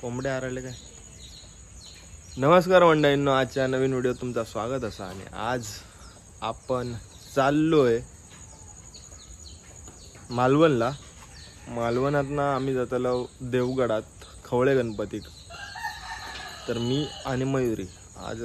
कोंबड्या हरवले काय? नमस्कार मंडळींनो आजच्या नवीन व्हिडिओ तुमचं स्वागत असा आणि आज आपण चाललोय मालवणला. मालवणातनं आम्ही जातालो देवगडात खवळे गणपतीक तर मी आणि मयुरी आज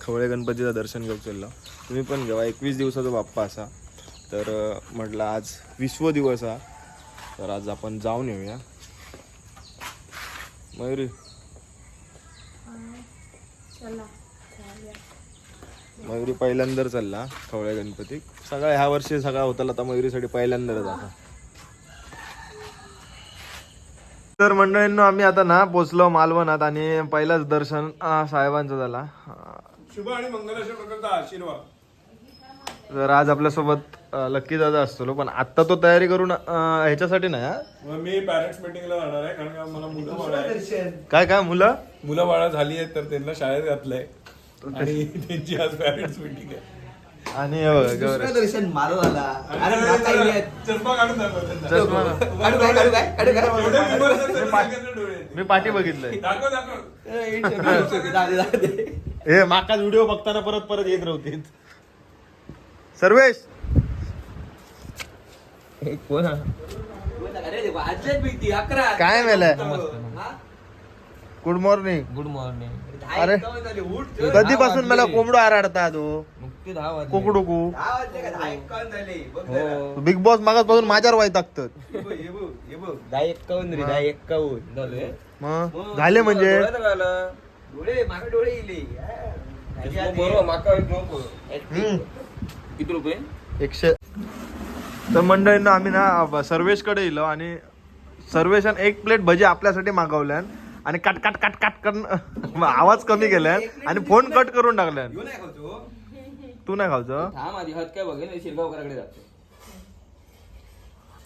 खवळे गणपतीचं दर्शन घेऊ चाललो. तुम्ही पण घेवा एकवीस दिवसाचा बाप्पा असा. तर म्हटलं आज विश्व दिवस हा. तर आज आपण जाऊन येऊया. मयुरी चला मयुरी पहिल्यांदा चालला खवळे गणपती. सगळा ह्या वर्षी सगळा होता आता मयुरीसाठी पहिल्यांदाच आता. तर मंडळींनो आम्ही आता ना पोचलो मालवणात आणि पहिलाच दर्शन साहेबांचं झाला. शुभ आणि प्रकारचा आशीर्वाद. तर आज आपल्यासोबत लक्की दादा असतो पण आत्ता तो तयारी करून ह्याच्यासाठी नाही हा? मी पॅरेंट्स मिटिंगला जाणार आहे कारण का मला मुलं बाळ काय काय मुलं? मुलं बाळा झाली आहेत तर त्यांना शाळेत घातलंय. आणि त्यांची आज पॅरेंट्स मिटिंग आहे. आणि हे. दर्शन मारो. मी पाठी बघितलंय. हे माकाच व्हिडिओ बघताना परत परत येत राहतील सर्वेश! कोण? काय मेलंय? हा? गुड मॉर्निंग गुड मॉर्निंग अरे. कधीपासून मला कोंबडो आराडता तो? कोकडू कू. बिग बॉस मागासपासून माझ्यावर वाईट टाकतात. हे बघ, हे बघ, हे बघ. दहा एक्कावन्न रे दहा एक्कावन्न झाले. म्हणजे हा. किती रुपये? एकशे तर मंडळींना आम्ही ना सर्वेशकडे येलो आणि सर्वेशन एक प्लेट भजी आपल्यासाठी मागवल्यान आणि कट कट कट कट कर आवाज कमी केल्यान आणि फोन कट करून खावतो. तू? नाही खावचं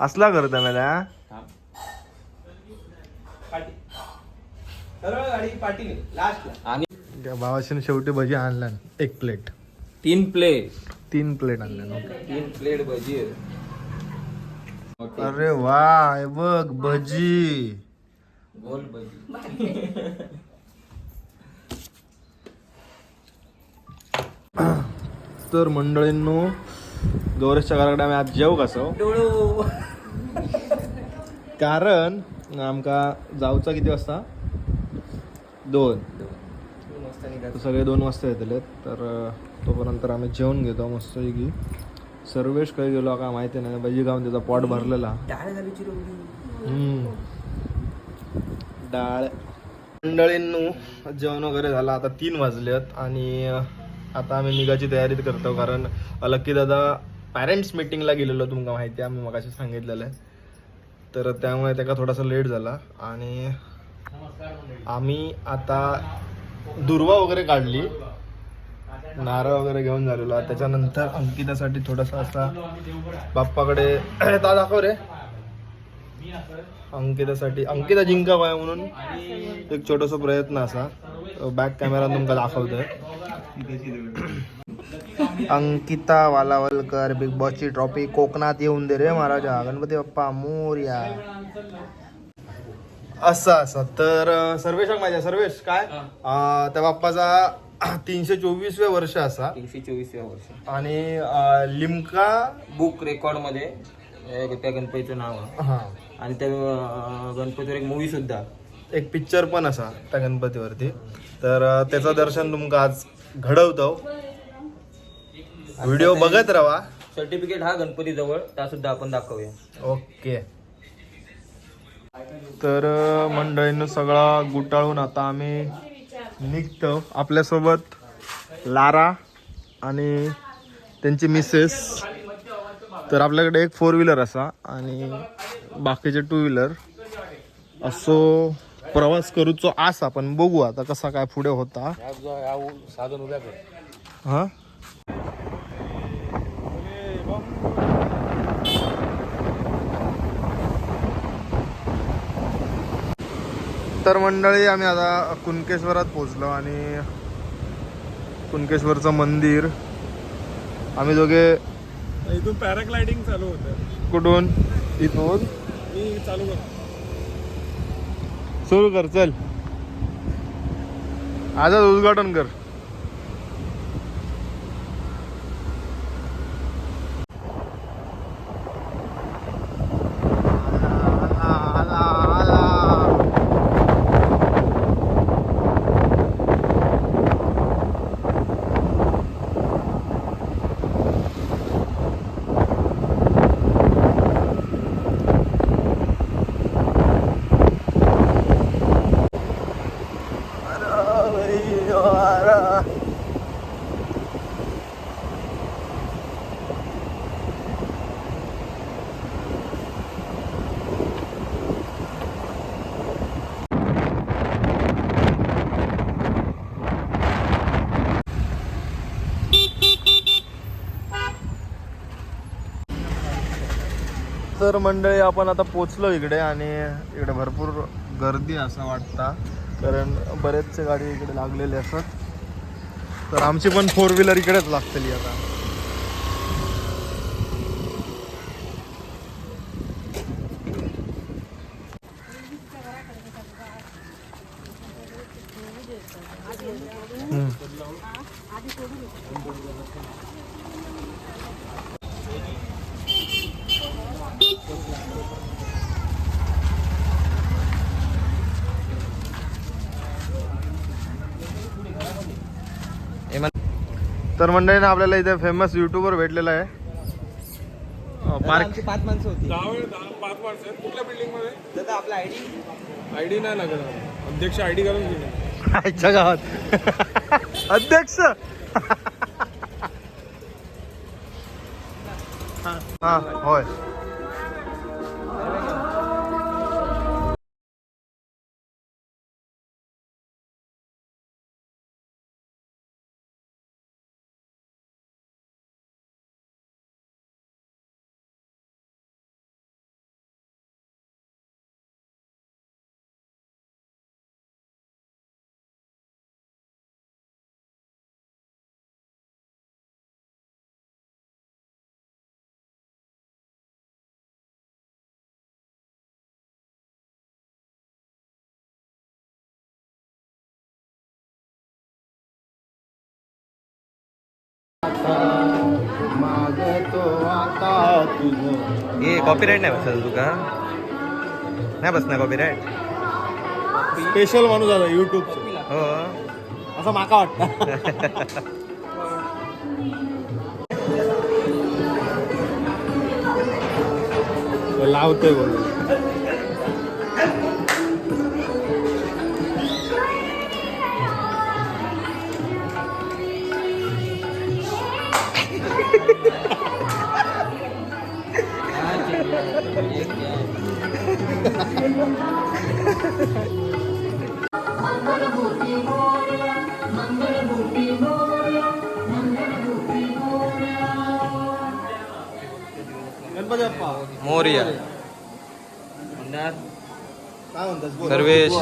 असला करत मला भावाशीने शेवटी भजी आणल्या एक प्लेट. तीन प्लेट. तीन प्लेट आणल्या तीन प्लेट भजी. अरे वा हे बघ भजी. गोल भजी. तर मंडळींनो गौरेशच्या घराकडे आम्ही आज जेव कसो कारण आमका जाऊचा किती वाजता? दोन. सगळे दोन वाजता येतले तर तोपर्यंत आम्ही जेवण घेतो मस्त की सर्वेश काही गेलो का माहिती नाही भजी खाऊन त्याचा पॉट भरलेला. डाळ झाली. डाळ. मंडळींनो जेवण वगैरे झालं आता तीन वाजलेत आणि आता आम्ही निघायची तयारी करतो कारण लक्की दादा पॅरेंट्स मिटिंगला गेलेलो तुमका माहिती आहे आम्ही मगाशी सांगितलेलं आहे. तर त्यामुळे त्याचा थोडासा लेट झाला आणि आम्ही आता दुर्वा वगैरे काढली. नारळ वगैरे घेऊन झालेलो. त्याच्यानंतर अंकितासाठी थोडासा असा बाप्पाकडे ता दाखव रे. अंकितासाठी अंकिता जिंका पाय म्हणून. एक छोटासा प्रयत्न असा. बॅक कॅमेरा तुमका दाखवतोय. अंकिता वालावलकर बिग बॉसची ट्रॉफी कोकणात येऊन दे रे महाराजा. गणपती बाप्पा मोर्या असं असं. तर सर्वेश माझ्या सर्वेश? काय? त्या बाप्पाचा तीनशे चोवीसवे वर्ष असा. तीनशे चोवीस वर्ष. आणि अं, लिमका बुक रेकॉर्डमध्ये अं, त्या गणपतीचं नाव आहे. हा. आणि त्या अं, गणपतीवर एक मूवी सुद्धा. एक पिक्चर पण असा त्या गणपतीवरती. तर अं, त्याचं दर्शन तुमका आज घडवतो. व्हिडिओ बघत राहा सर्टिफिकेट हा गणपती जवळ त्या सुद्धा आपण दाखवूया. ओके. तर अं, मंडळीनं सगळा गुटाळून आता आम्ही निघतो आपल्यासोबत लारा आणि त्यांची मिसेस तर आपल्याकडे एक फोर व्हीलर असा आणि बाकीचे टू व्हीलर असो प्रवास करूचो आसा पण बघू आता कसा काय पुढे होता. हा? तर मंडळी आम्ही आता कुणकेश्वरात पोचलो आणि कुणकेश्वरचं मंदिर. आम्ही दोघे इथून पॅराग्लायडिंग चालू होतं. कुठून? इथून? मी चालू करतो. सुरू कर चल. आजच उद्घाटन कर आला, आला, आला. तर मंडळी आपण आता पोचलो इकडे आणि इकडे भरपूर गर्दी असं वाटता. कारण बरेचसे गाडी इकडे लागलेले असतात. तर आमची पण फोर व्हीलर इकडेच लागतली आता. तर मंडळीने आपल्याला इथे फेमस युट्यूबर भेटलेला आहे. पार्क पाच माणसं होती. दहा वेळ दहा पाच माणसं आहेत. कुठल्या बिल्डिंगमध्ये? दादा आपला आयडी आयडी नाही लागत अध्यक्ष आयडी घालून गेले आईच्या गावात. अध्यक्ष! हा होय. मागतो आता तुझं. हे कॉपीराईट नाही बसत तुका नाही बसणार कॉपीराईट स्पेशल माणूस आता युट्यूब हो. असं माका वाटतं. लावतोय बोल मोर्या. सर्वेश.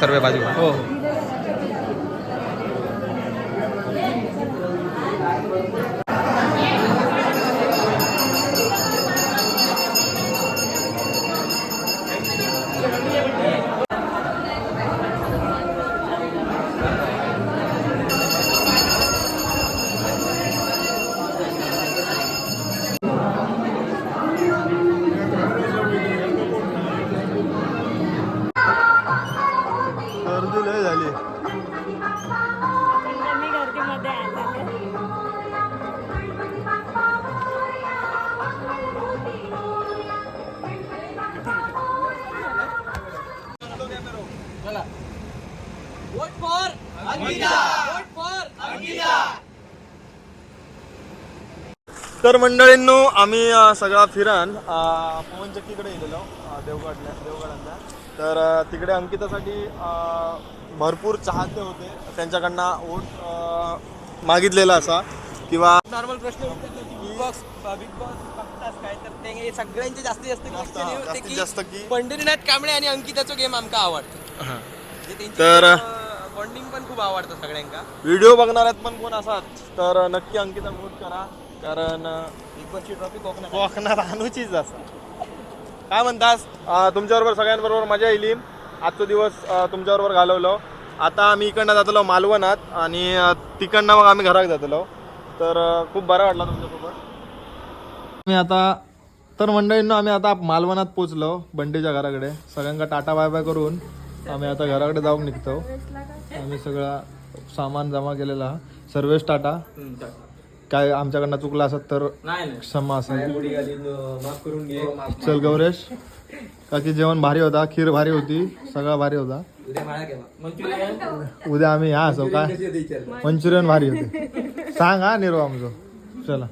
सर्व बाजू हो हो. तर मंडळींनो आम्ही अ, सगळा फिरान अ, पवनचक्कीकडे गेलेलो अ, देवगडला देवगडांना तर अ, तिकडे अंकितासाठी अ, भरपूर चाहते होते. त्यांच्याकडनं वोट मागितलेला असा. किंवा नॉर्मल प्रश्न बिग बॉस बिग बॉस बघतास काय? तर ते सगळ्यांचे जास्तीत जास्त जास्त- question हे होते जास्तीत की जास्त की- पंढरीनाथ कांबळे आणि अंकिताचो गेम आमका आवडतो. हा. तर तर- बॉन्डिंग पण खूप आवडतं सगळ्यांका. व्हिडिओ बघणार आहेत पण कोण असाच तर नक्की अंकिता वोट करा. कारण बॉसची ट्रॉफी कोकणात कोकणात अनुचित असा. काय म्हणतास? अं, तुमच्याबरोबर सगळ्यांबरोबर मजा येईल. आजचा दिवस अं, तुमच्याबरोबर घालवलो. आता आम्ही इकडनं जातलो मालवणात आणि अं, तिकडनं मग आम्ही घरात जातलो. तर अं, खूप बरं वाटला तुमच्यासोबत. मी आता तर मंडळींनो आम्ही आता मालवणात पोचलो बंडीच्या घराकडे. सगळ्यांका टाटा बाय बाय करून. आम्ही आता घराकडे जाऊन निघतो. आम्ही सगळा सामान जमा केलेला सर्वेश टाटा. काय आमच्याकडनं चुकला असत तर नाही नाही. क्षमा असेल. घे. चल गौरेश. का की जेवण भारी होता. खीर भारी होती. सगळा भारी होता. उद्या आम्ही ह्या असो काय? मंचुरियन. भारी होते. सांग हा निरो आमचं. चला.